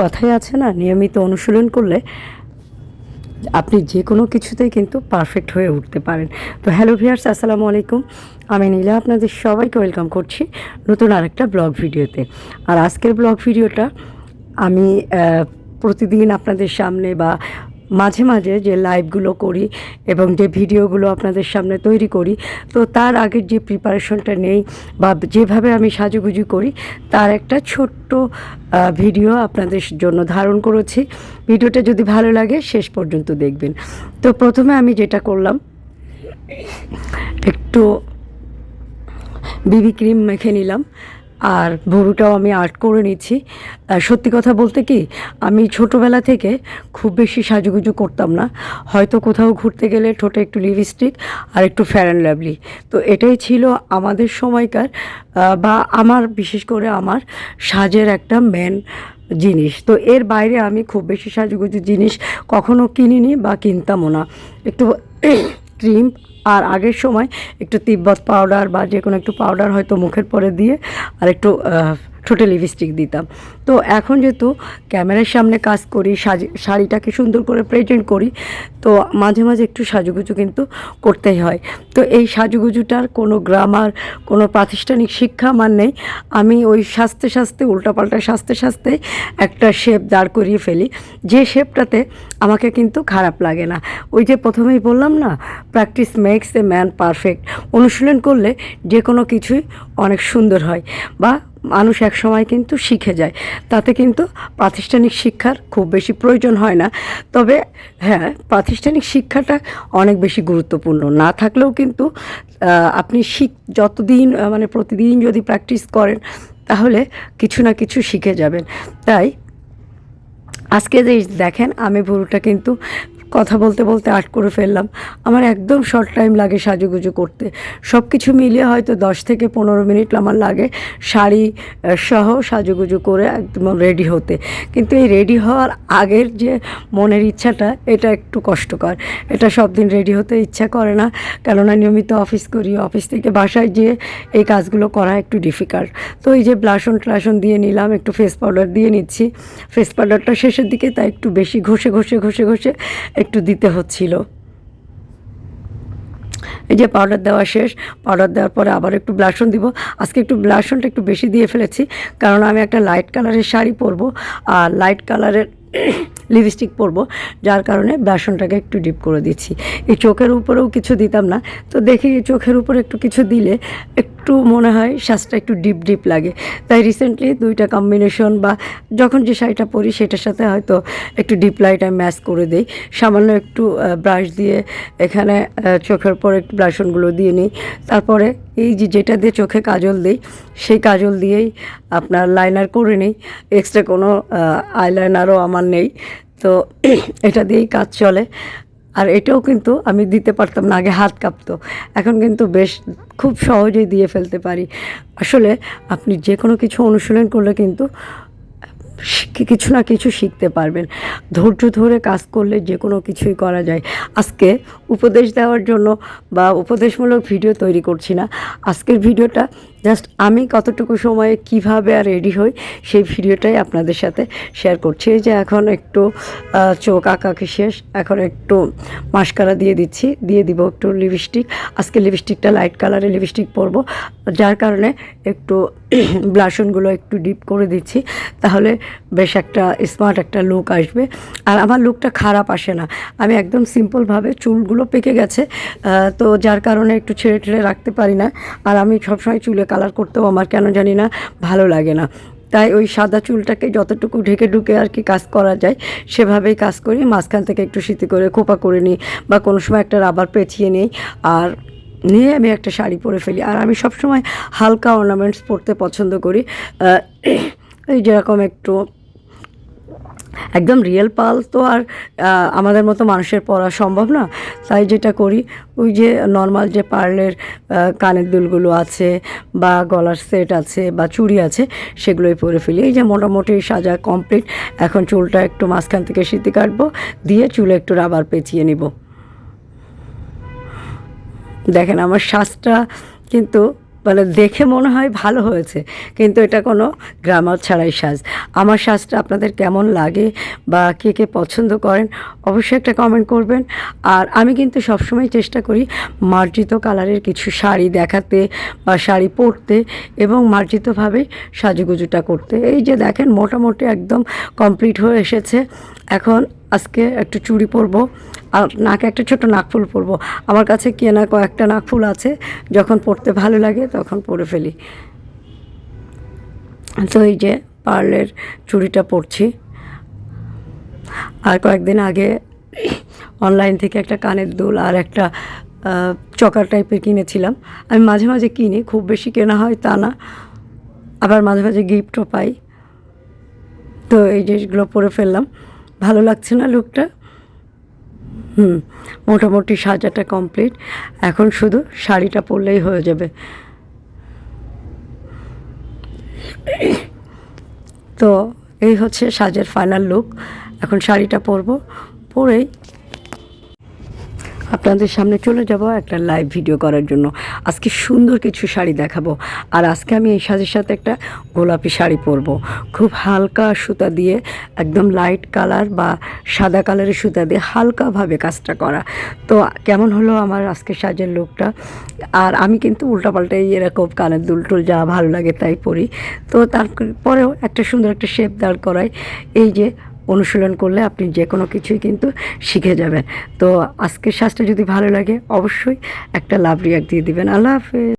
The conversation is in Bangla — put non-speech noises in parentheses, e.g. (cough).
কথাই আছে না? নিয়মিত অনুশীলন করলে আপনি যে কোনো কিছুতেই কিন্তু পারফেক্ট হয়ে উঠতে পারেন। তো হ্যালো ভিয়ার্স আসসালামু আলাইকুম। আমি নীলা, আপনাদের সবাইকে ওয়েলকাম করছি নতুন আরেকটা ব্লগ ভিডিওতে। আর আজকের ব্লগ ভিডিওটা আমি প্রতিদিন আপনাদের সামনে বা মাঝে মাঝে যে লাইভগুলো করি এবং যে ভিডিওগুলো আপনাদের সামনে তৈরি করি, তো তার আগের যে প্রিপারেশনটা নেই বা যেভাবে আমি সাজুগুজু করি, তার একটা ছোট্ট ভিডিও আপনাদের জন্য ধারণ করেছি। ভিডিওটা যদি ভালো লাগে, শেষ পর্যন্ত দেখবেন। তো প্রথমে আমি যেটা করলাম, একটু বিবি ক্রিম মেখে নিলাম। আর ভুরুটাও আমি আর্ট করে নিচ্ছি। সত্যি কথা বলতে কি, আমি ছোটোবেলা থেকে খুব বেশি সাজুগুজু করতাম না। হয়তো কোথাও ঘুরতে গেলে ঠোঁটে একটু লিপস্টিক আর একটু ফ্যার অ্যান্ড লাভলি তো এটাই ছিল আমাদের সময়কার বা আমার, বিশেষ করে আমার সাজের একটা মেন জিনিস। তো এর বাইরে আমি খুব বেশি সাজুগুজু জিনিস কখনো কিনিনি বা কিনতামও না। একটু ক্রিম আর আগের সময় একটু তিব্বত পাউডার বা যে কোনো একটু পাউডার হয়তো মুখের পরে দিয়ে আর একটু ঠোঁটে লিপস্টিক দিতাম। তো এখন যেহেতু ক্যামেরার সামনে কাজ করি, সাজি, শাড়িটাকে সুন্দর করে প্রেজেন্ট করি, তো মাঝে মাঝে একটু সাজুগুজু কিন্তু করতেই হয়। তো এই সাজুগুজুটার কোনো গ্রামার কোনো প্রাতিষ্ঠানিক শিক্ষা আমার নেই। আমি ওই সাজতে সাজতে, উল্টাপাল্টা সাজতে সাজতে একটা শেপ দাঁড় করিয়ে ফেলি। যে শেপটাতে আমাকে কিন্তু খারাপ লাগে না। ওই যে প্রথমেই বললাম না practice makes a man perfect অনুশীলন করলে যে কোনো কিছুই অনেক সুন্দর হয়। বা মানুষ এক সময় কিন্তু শিখে যায়। তাতে কিন্তু প্রাতিষ্ঠানিক শিক্ষার খুব বেশি প্রয়োজন হয় না। তবে হ্যাঁ প্রাতিষ্ঠানিক শিক্ষাটা অনেক বেশি গুরুত্বপূর্ণ। না থাকলেও কিন্তু আপনি শিখ, যতদিন মানে প্রতিদিন যদি প্র্যাকটিস করেন, তাহলে কিছু না কিছু শিখে যাবেন। তাই আজকে যে দেখেন, আমি ভুরুটা কিন্তু কথা বলতে বলতে আর্ট করে ফেললাম। আমার একদম শর্ট টাইম লাগে সাজুগুজু করতে। সব কিছু মিলিয়ে হয়তো দশ থেকে পনেরো মিনিট আমার লাগে শাড়ি সহ সাজুগুজু করে একদম রেডি হতে। কিন্তু এই রেডি হওয়ার আগের যে মনের ইচ্ছাটা, এটা একটু কষ্টকর। এটা সব দিন রেডি হতে ইচ্ছা করে না। কেননা নিয়মিত অফিস করি অফিস থেকে বাসায় যেয়ে এই কাজগুলো করা একটু ডিফিকাল্ট তো এই যে ব্লাসন ট্লাসন দিয়ে নিলাম, একটু ফেস পাউডার দিয়ে নিচ্ছি। ফেস পাউডারটা শেষের দিকে তাই একটু বেশি ঘষে ঘষে ঘষে ঘষে একটু দিতে হচ্ছিল। এই যে পাউডার দেওয়া শেষ পাউডার দেওয়ার পরে আবার একটু ব্লাশন দিব। আজকে একটু ব্লাশনটা একটু বেশি দিয়ে ফেলেছি, কারণ আমি একটা লাইট কালারের শাড়ি পরবো। আর লাইট কালারের লিপস্টিক পরবো, যার কারণে ব্লাশনটাকে একটু ডিপ করে দিচ্ছি। এই চোখের উপরেও কিছু দিতাম না, তো দেখি চোখের উপরে একটু কিছু দিলে একটু মনে হয় শ্বাসটা একটু ডিপ ডিপ লাগে। তাই রিসেন্টলি দুইটা কম্বিনেশন বা যখন যে শাড়িটা পরি সেটার সাথে হয়তো একটু ডিপ লাইট আমি ম্যাচ করে দিই। সামান্য একটু ব্রাশ দিয়ে এখানে চোখের পর একটু ব্লাশনগুলো দিয়ে নিই। তারপরে এই যে যেটা দিয়ে চোখে কাজল দিই, সেই কাজল দিয়েই আপনার লাইনার করে নিই। এক্সট্রা কোনো আইলাইনারও আমার নেই। তো (clears throat) এটা দিয়েই কাজ চলে। আর এটাও কিন্তু আমি দিতে পারতাম না, আগে হাত কাঁপতো। এখন কিন্তু বেশ খুব সহজেই দিয়ে ফেলতে পারি। আসলে আপনি যে কোনো কিছু অনুশীলন করলে কিন্তু কিছু না কিছু শিখতে পারবেন। ধৈর্য ধরে কাজ করলে যে কোনো কিছুই করা যায়। আজকে উপদেশ দেওয়ার জন্য বা উপদেশমূলক ভিডিও তৈরি করছি না। আজকের ভিডিওটা জাস্ট আমি কতটুকু সময়ে কীভাবে আর রেডি হই সেই ভিডিওটাই আপনাদের সাথে শেয়ার করছি। এই যে এখন একটু চোখ আঁকাকে শেষ, এখন একটু মাস্কারা দিয়ে দিচ্ছি, দিয়ে দিব একটু লিপস্টিক। আজকে লিপস্টিকটা লাইট কালারের লিপস্টিক পরবো, যার কারণে একটু (coughs) ব্লাশনগুলো একটু ডিপ করে দিচ্ছি, তাহলে বেশ একটা স্মার্ট একটা লুক আসবে। আর আমার লুকটা খারাপ আসে না। আমি একদম সিম্পলভাবে চুলগুলো পেকে গেছে তো যার কারণে একটু ছেড়ে ছেড়ে রাখতে পারি না। আর আমি সবসময় চুলে কালার করতেও আমার কেন জানি না ভালো লাগে না। তাই ওই সাদা চুলটাকে যতটুকু ঢেকে ঢুকে আর কি কাজ করা যায়, সেভাবেই কাজ করি। মাঝখান থেকে একটু শীতি করে খোপা করে নিই বা কোনো সময় একটা রাবার পেঁচিয়ে নিই। আর নিয়ে আমি একটা শাড়ি পরে ফেলি। আর আমি সবসময় হালকা অর্নামেন্টস পরতে পছন্দ করি। এই যেরকম একটু, একদম রিয়েল পাল তো আর আমাদের মতো মানুষের পরা সম্ভব না। তাই যেটা করি, ওই যে নর্মাল যে পার্লের কানের দুলগুলো আছে বা গলার সেট আছে বা চুড়ি আছে, সেগুলোই পরে ফেলি। এই যে মোটামুটি সাজা কমপ্লিট এখন চুলটা একটু মাঝখান থেকে সিঁতি কাটবো, দিয়ে চুলে একটু রাবার পেঁচিয়ে নিব। দেখেন আমার শ্বাসটা কিন্তু মানে দেখে মনে হয় ভালো হয়েছে, কিন্তু এটা কোনো গ্রামার ছাড়াই সাজ আমার সাজটা আপনাদের কেমন লাগে বা কে কে পছন্দ করেন, অবশ্যই একটা কমেন্ট করবেন। আর আমি কিন্তু সবসময় চেষ্টা করি মার্জিত কালারের কিছু শাড়ি দেখাতে বা শাড়ি পরতে এবং মার্জিতভাবে সাজুগুজুটা করতে। এই যে দেখেন মোটামুটি একদম কমপ্লিট হয়ে এসেছে। এখন আজকে একটু চুড়ি পরবো, আর নাকে একটা ছোট নাকফুল পরবো। আমার কাছে কেনা কয়েকটা নাকফুল আছে, যখন পরতে ভালো লাগে তখন পরে ফেলি। তো এই যে পার্লের চুড়িটা পরছি। আর কয়েকদিন আগে অনলাইন থেকে একটা কানের দুল আর একটা চকার টাইপের কিনেছিলাম। আমি মাঝে মাঝে কিনি, খুব বেশি কেনা হয় তা না। আবার মাঝে মাঝে গিফটও পাই। তো এই জিনিসগুলো পরে ফেললাম। ভালো লাগছে না লুকটা হুম, মোটামুটি সাজাটা কমপ্লিট এখন শুধু শাড়িটা পরলেই হয়ে যাবে। তো এই হচ্ছে সাজের ফাইনাল লুক এখন শাড়িটা পরবো। পরেই আপনাদের সামনে চলে যাব একটা লাইভ ভিডিও করার জন্য। আজকে সুন্দর কিছু শাড়ি দেখাবো। আর আজকে আমি এই সাজের সাথে একটা গোলাপি শাড়ি পরবো। খুব হালকা সুতা দিয়ে, একদম লাইট কালার বা সাদা কালারের সুতা দিয়ে হালকাভাবে কাজটা করা। তো কেমন হলো আমার আজকে সাজের লুকটা আর আমি কিন্তু উল্টাপাল্টাই এরকম কানের দুল টুল যা ভালো লাগে তাই পরি। তো তারপরেও একটা সুন্দর একটা শেপ দাঁড় করাই। এই যে অনুশীলন করলে আপনি যে কোনো কিছুই কিন্তু শিখে যাবেন। তো আজকের শ্বাসটা যদি ভালো লাগে, অবশ্যই একটা লাভ রিয়াক্ট দিয়ে দিবেন। আল্লাহ হাফেজ।